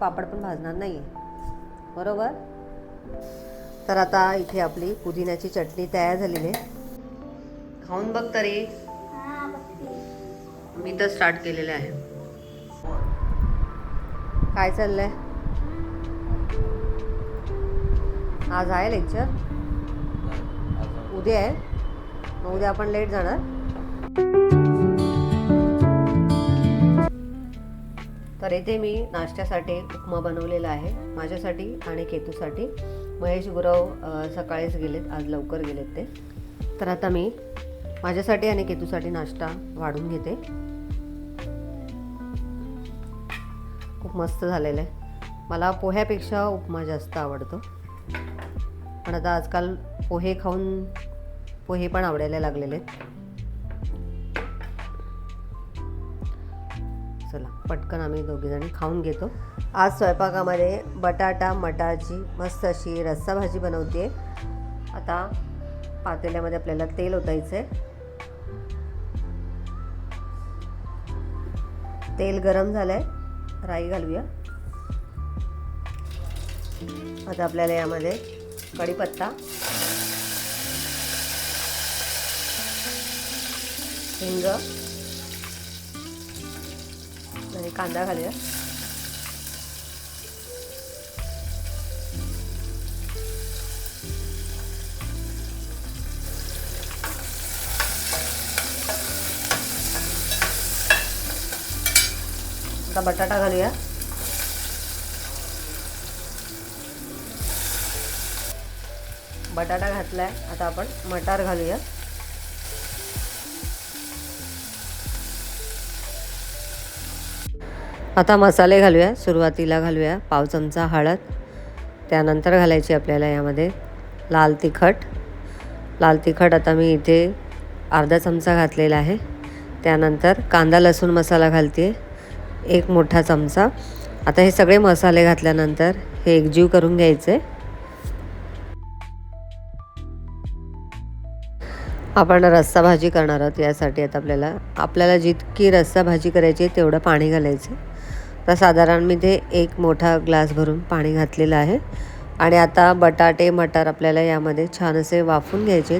पापड पण भाजणार नाही बरोबर? तर आता इथे आपली पुदिन्याची चटणी तयार झालेली आहे. खाऊन बघ तरी. मी तर स्टार्ट केलेलं आहे. काय चाललंय? आज आहे लेक्चर? उद्या आहे? मग उद्या आपण लेट जाणार. तर इथे मी नाश्त्यासाठी उपमा बनवलेला आहे. माझ्यासाठी आणि केतूसाठी. महेश गुरव सकाळीच गेलेत. आज लवकर गेलेत ते. तर आता मी माझ्यासाठी आणि केतूसाठी नाश्ता वाढून घेते. खूप मस्त झालेलं आहे. मला पोह्यापेक्षा उपमा जास्त आवडतो. पण आता आजकाल पोहे खाऊन पोहे पण आवडायला लागलेले आहेत. चला पटकन आम्ही दोघीजणी खाऊन घेतो. आज स्वयंपाकामध्ये बटाटा मटारची मस्त अशी रस्सा भाजी बनवते आता पातेल्यामध्ये आपल्याला तेल ओतायचं आहे तेल गरम झालं आहे राई घालूया. आता आपल्याला यामध्ये कढीपत्ता. हिंग. आणि कांदा घालूया आता बटाटा घालूया बटाटा घातलाय आता आपण मटार घालूया आता मसाले घालूया सुरुवातीला घालूया पाव चमचा हळद त्यानंतर घालायची आपल्याला यामध्ये लाल तिखट. लाल तिखट आता मी इथे अर्धा चमचा घातलेला आहे. त्यानंतर कांदा लसूण मसाला घालते एक मोठा चमचा. आता हे सगळे मसाले घातल्यानंतर हे एकजीव करून घ्यायचे. आपण रस्सा भाजी करणार आहोत यासाठी. आता आपल्याला आपल्याला जितकी रस्सा भाजी करायची आहे तेवढं पाणी घालायचं. तर साधारण मी ते एक मोठा ग्लास भरून पाणी घातलेलं आहे. आणि आता बटाटे मटार आपल्याला यामध्ये छान असे वाफून घ्यायचे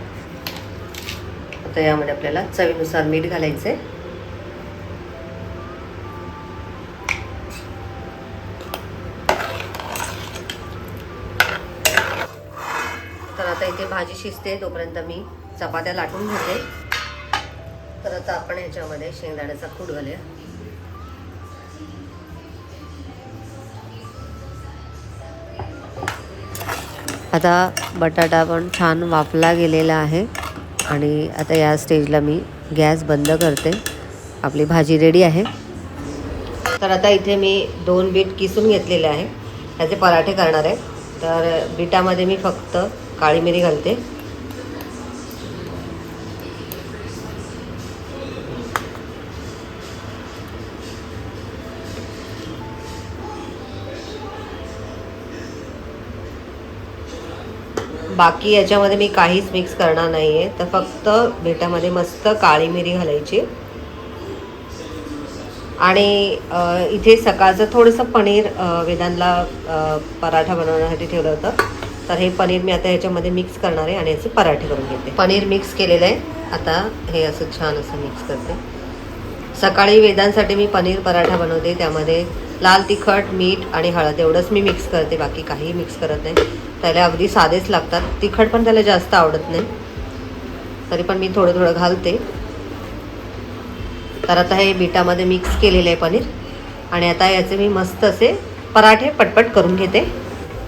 आता यामध्ये आपल्याला चवीनुसार मीठ घालायचं आहे तर आता इथे भाजी शिजते तोपर्यंत मी चपात्या लाटून घेते. तर आता आपण याच्यामध्ये शेंगदाण्याचा कूट घालूया. आता बटाटा पण छान वाफला गेलेला आहे. आणि आता या स्टेजला मी गॅस बंद करते. आपली भाजी रेडी आहे. तर आता इथे मी दोन बीट किसून घेतलेले आहे. त्याचे पराठे करणार आहे. तर बीटामध्ये मी फक्त काळी मिरी घालते. बाकी याच्यामध्ये मी काहीच मिक्स करणार नाही आहे तर फक्त बेटामध्ये मस्त काळी मिरी घालायची. आणि इथे सकाळचं थोडंसं पनीर वेदांला पराठा बनवण्यासाठी ठेवलं होतं. तर हे पनीर मी आता याच्यामध्ये मिक्स करणार आहे आणि याचे पराठे करून घेते. पनीर मिक्स केलेलं आहे. आता हे असं छान असं मिक्स करते. सकाळी वेदांसाठी मी पनीर पराठा बनवते. त्यामध्ये लाल तिखट मीठ आणि हळद एवढंच मी मिक्स करते बाकी काही मिक्स करत नाही. त्याला अगदी साधेच लागतात. तिखट पण त्याला जास्त आवडत नाही. तरी पण मी थोडं थोडं घालते. तर आता हे बिटामध्ये मिक्स केलेलं आहे पनीर. आणि आता याचे मी मस्त असे पराठे पटपट करून घेते.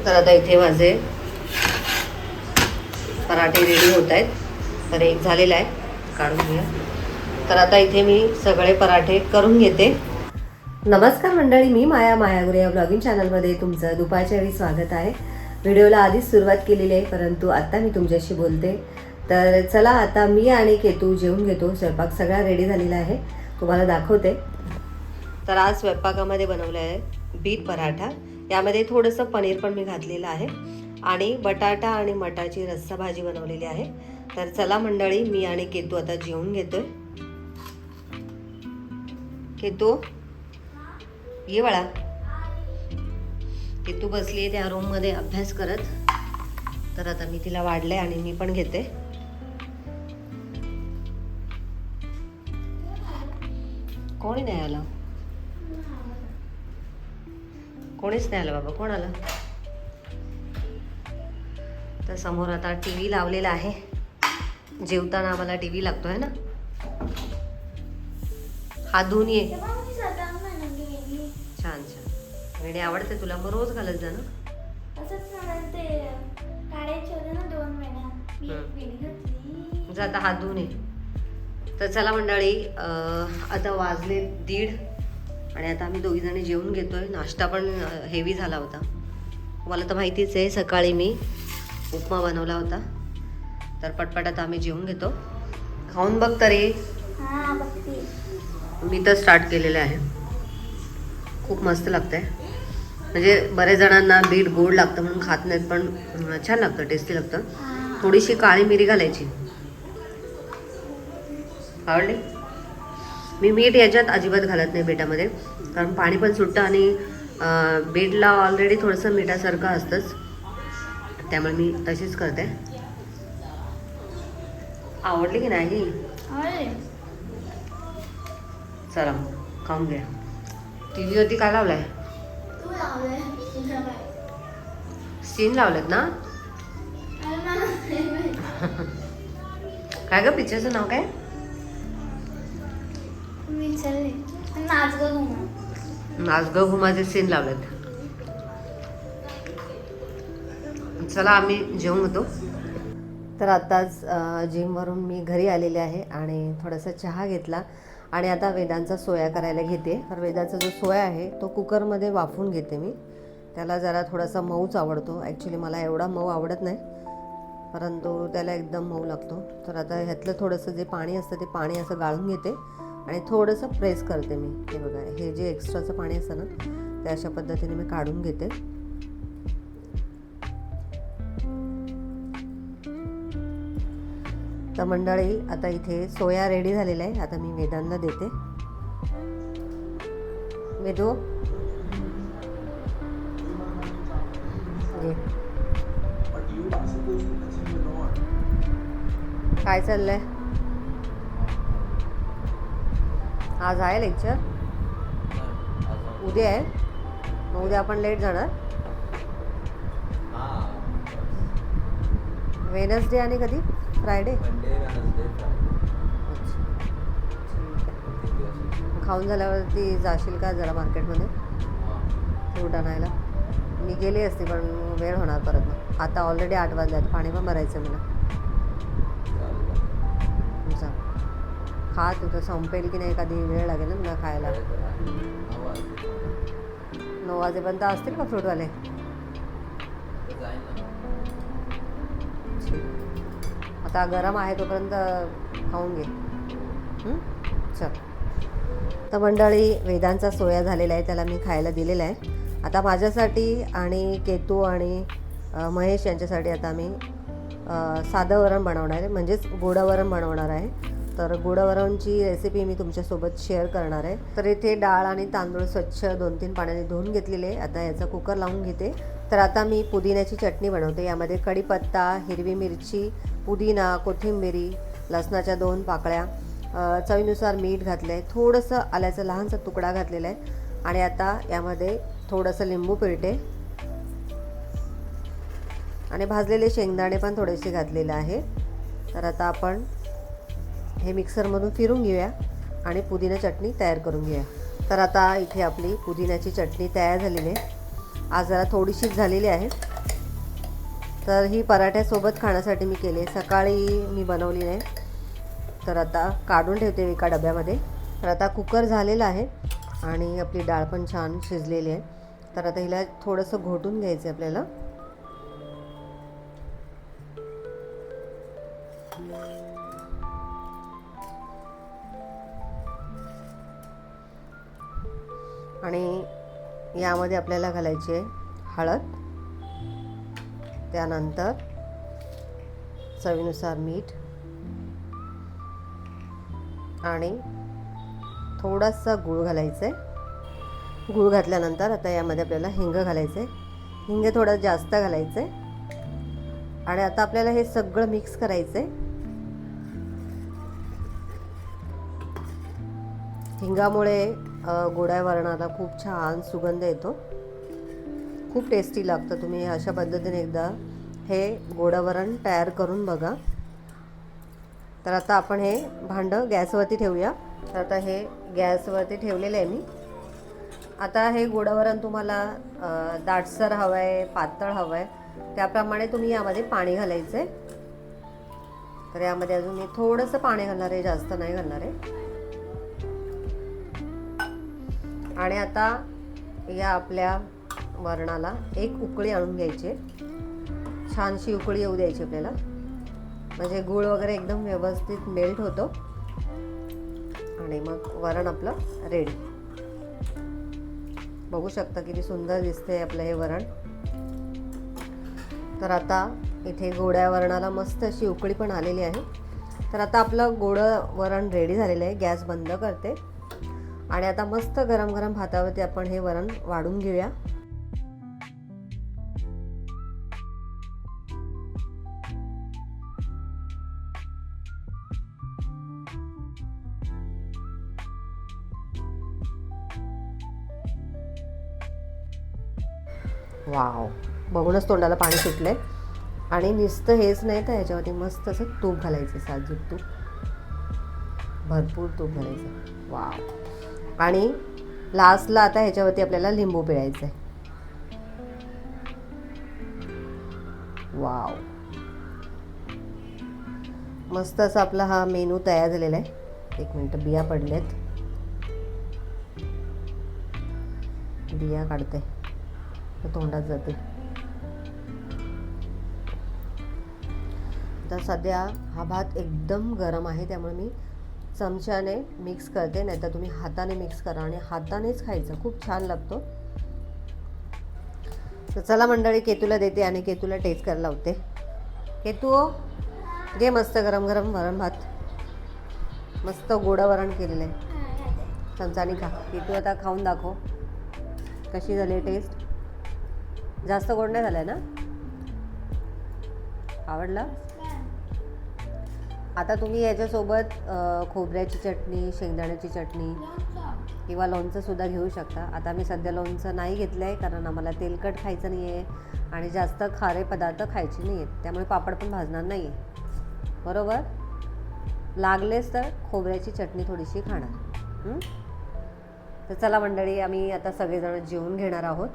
तर आता इथे माझे पराठे रेडी होत आहेत. तर एक झालेला आहे. काढून घ्या तर आता इथे मी सगळे पराठे करून घेते. नमस्कार मंडळी मी माया मायागुरे या ब्लॉगिंग चॅनलमध्ये तुमचं दुपारच्या वेळी स्वागत आहे. व्हिडिओला आधीच सुरुवात केलेली आहे परंतु आत्ता मी तुमच्याशी बोलते. तर चला आता मी आणि केतू जेवून घेतो. स्वयंपाक सगळा रेडी झालेला आहे. तुम्हाला दाखवते. तर आज स्वयंपाकामध्ये बनवलं आहे बीट पराठा. यामध्ये थोडंसं पनीर पण मी घातलेलं आहे. आणि बटाटा आणि मटाची रस्सा भाजी बनवलेली आहे. तर चला मंडळी मी आणि केतू आता जेवून घेतोय. केतू? ये बाळा. तू बसली आहे त्या रूममध्ये अभ्यास करत. तर आता मी तिला वाढले आणि मी पण घेते. कोणी नाही आलं? कोणीच नाही आलं बाबा कोण आलं? तर समोर आता टी व्ही लावलेला आहे. जेवताना आम्हाला टी व्ही लागतो आहे ना? हा धुवून ये वेणी आवडते तुला? मग रोज घालत जा ना जा आता हात धुवून ये. तर चला मंडळी अं, आता वाजले दीड आणि आता आम्ही दोघी जणी जेवून घेतोय. नाश्ता पण हेवी झाला होता. मला तर माहितीच आहे सकाळी मी उपमा बनवला होता. तर पटपट आता आम्ही जेवून घेतो. खाऊन बघ तरी. मी तर स्टार्ट केलेलं आहे. खूप मस्त लागतंय. म्हणजे बऱ्याच जणांना बीट गोड लागतं म्हणून खात नाहीत पण छान लागतं टेस्टी लागतं. थोडीशी काळी मिरी घालायची. आवडली? मी मीठ याच्यात अजिबात घालत नाही बीटामध्ये कारण पाणी पण सुटतं आणि बीटला ऑलरेडी थोडंसं मिठासारखं असतंच. त्यामुळे मी तशीच करते. आवडली की नाही? चला खाऊन घ्या. टी व्हीवरती काय लावलाय? सीन लावलेत ना? काय ग पिक्चरचं नाव काय? नाच ग घुमाचे सीन लावलेत. चला आम्ही जेवून होतो तर आत्ताच जिमवरून मी घरी आलेले आहे आणि थोडासा चहा घेतला. आणि आता वेदांचा सोया करायला घेते. तर वेदाचा जो सोया आहे तो कुकरमध्ये वाफून घेते मी. त्याला जरा थोडासा मऊच आवडतो. ॲक्च्युली मला एवढा मऊ आवडत नाही. परंतु त्याला एकदम मऊ लागतो. तर आता ह्यातलं थोडंसं जे पाणी असतं ते पाणी असं गाळून घेते. आणि थोडंसं प्रेस करते मी. हे बघा हे जे एक्स्ट्राचं पाणी असतं ना ते अशा पद्धतीने मी काढून घेते. तर मंडळी आता इथे सोया रेडी झालेला आहे. आता मी वेदांना देते. वेदू. काय चाललंय? आज आहे लेक्चर उद्या आहे? मग उद्या आपण लेट जाणार? वेनसडे आणि कधी? फ्रायडे खाऊन झाल्यावरती जाशील का जरा मार्केटमध्ये? फ्रूट आणायला मी गेली असते पण वेळ होणार परत मग. आता ऑलरेडी आठ वाजल्यात पाणी पण भरायचं मला. जा. खा तुझं संपेल की नाही कधी वेळ लागेल ना तुला खायला. नऊ वाजेपर्यंत. असतील का फ्रूटवाले आता गरम आहे तोपर्यंत खाऊन घे. चल. तर मंडळी वेदांचा सोया झालेला आहे त्याला मी खायला दिलेला आहे. आता माझ्यासाठी आणि केतू आणि महेश यांच्यासाठी आता मी साधं वरण बनवणार आहे. म्हणजेच गोडवरण बनवणार आहे. तर गुडवरणची रेसिपी मी तुमच्यासोबत शेअर करणार आहे. तर इथे डाळ आणि तांदूळ स्वच्छ दोन तीन पाण्याने धुवून घेतलेले आहे. आता याचा कुकर लावून घेते. तर आता मी पुदिन्याची चटणी बनवते. यामध्ये कढीपत्ता हिरवी मिरची पुदिना कोथिंबिरी लसणाच्या दोन पाकळ्या चवीनुसार मीठ घातलं आहे थोडंसं आल्याचा लहानसा तुकडा घातलेला आहे. आणि आता यामध्ये थोडंसं लिंबू पिळते. आणि भाजलेले शेंगदाणे पण थोडेसे घातलेले आहे. तर आता आपण हे मिक्सरमधून फिरून घेऊया आणि पुदिना चटणी तयार करून घेऊया. तर आता इथे आपली पुदिन्याची चटणी तयार झालेली आहे. आज जरा थोडीशीच झालेली आहे. तर ही पराठ्यासोबत खाण्यासाठी मी केले सकाळी मी बनवली नाही तर आता काढून ठेवते एका डब्यामध्ये. तर आता कुकर झालेला आहे आणि आपली डाळ पण छान शिजलेली आहे. तर आता हिला थोडंसं घोटून घ्यायचं आहे आपल्याला. आणि यामध्ये आपल्याला घालायची आहे हळद त्यानंतर चवीनुसार मीठ आणि थोडासा गूळ घालायचं. आहे गूळ घातल्यानंतर आता यामध्ये आपल्याला हिंग घालायचं. आहे हिंग थोडं जास्त घालायचं. आहे आणि आता आपल्याला हे सगळं मिक्स करायचं. आहे हिंगामुळे गोड्या वरणाला खूप छान सुगंध येतो. खूप टेस्टी लागतं. तुम्ही अशा पद्धतीने एकदा हे गोडावरण तयार करून बघा. तर आता आपण हे भांडं गॅसवरती ठेवूया. तर आता हे गॅसवरती ठेवलेलं आहे मी. आता हे गोडावरण तुम्हाला दाटसर हवं आहे पातळ हवं आहे त्याप्रमाणे तुम्ही यामध्ये पाणी घालायचं आहे तर यामध्ये अजून मी थोडंसं पाणी घालणार आहे जास्त नाही घालणार आहे. आणि आता या आपल्या वरणाला एक उकळी आणून घ्यायची. छानशी उकळी येऊ द्यायची आपल्याला. म्हणजे गूळ वगैरे एकदम व्यवस्थित मेल्ट होतो. आणि मग वरण आपलं रेडी बघू शकता किती सुंदर दिसते आपलं हे वरण. तर आता इथे गोड्या वरणाला मस्त अशी उकळी पण आलेली आहे. तर आता आपलं गोडं वरण रेडी झालेलं आहे. गॅस बंद करते. आणि आता मस्त गरम गरम भातावरती आपण हे वरण वाढून घेऊया. वाव बघूनच तोंडाला पाणी सुटलंय. आणि नुसतं हेच नाही तर ह्याच्यावरती मस्त असं तूप घालायचं साजूक तूप. भरपूर तूप घालायचं. वाव. आणि लास्टला आता ह्याच्यावरती आपल्याला लिंबू पिळायचं आहे वाव मस्त असा आपला हा मेनू तयार झालेला आहे. एक मिनटं बिया पडल्यात बिया काढते. तर तोंडात जाते. आता सध्या हा भात एकदम गरम आहे त्यामुळे मी चमच्याने मिक्स करते नाही तर तुम्ही हाताने मिक्स करा आणि हातानेच खायचं. खूप छान लागतो. तर चला मंडळी केतूला देते आणि केतूला टेस्ट करायला लावते. केतू घे मस्त गरम गरम वरण भात. मस्त गोडं वरण केलेलं आहे. चमचाने खा. केतू आता खाऊन दाखव कशी झाली टेस्ट जास्त गोड नाही झालं ना? आवडलं? आता तुम्ही याच्यासोबत खोबऱ्याची चटणी शेंगदाण्याची चटणी किंवा लोणचंसुद्धा घेऊ शकता. आता मी सध्या लोणचं नाही घेतलं आहे कारण आम्हाला तेलकट खायचं नाही आहे आणि जास्त खारे पदार्थ खायचे नाही आहेत त्यामुळे पापड पण भाजणार नाही आहे बरोबर? लागलेच तर खोबऱ्याची चटणी थोडीशी खाणार. तर चला मंडळी आम्ही आता सगळेजण जेवून घेणार आहोत.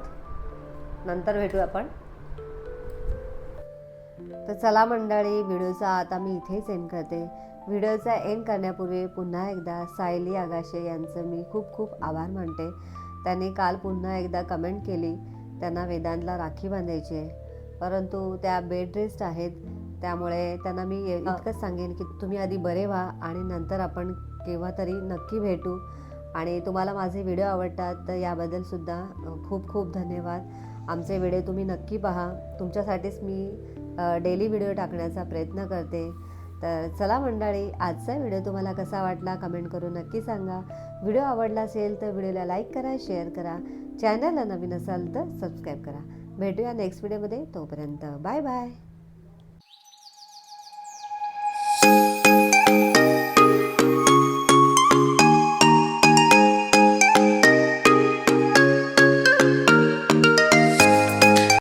नंतर भेटू आपण. तर चला मंडळी व्हिडिओचा आता मी इथेच एंड करते. व्हिडिओचा एंड करण्यापूर्वी पुन्हा एकदा सायली आगाशे यांचं मी खूप खूप आभार मानते. त्यांनी काल पुन्हा एकदा कमेंट केली. त्यांना वेदांतला राखी बांधायची आहे. परंतु त्या बेड रेस्ट आहेत. त्यामुळे त्यांना मी इतकंच सांगेन की तुम्ही आधी बरे व्हा आणि नंतर आपण केव्हा तरी नक्की भेटू. आणि तुम्हाला माझे व्हिडिओ आवडतात तर याबद्दल सुद्धा अ, खूप खूप धन्यवाद. आमचे व्हिडिओ तुम्ही नक्की पहा. तुमच्यासाठीच मी डेली व्हिडिओ टाकण्याचा प्रयत्न करते. तर चला मंडळी आजचा व्हिडिओ तुम्हाला कसा वाटला कमेंट करून नक्की सांगा. व्हिडिओ आवडला असेल तर व्हिडिओला लाईक करा शेअर करा. चॅनलला नवीन असाल तर सबस्क्राईब करा. भेटूया नेक्स्ट व्हिडिओमध्ये तोपर्यंत बाय बाय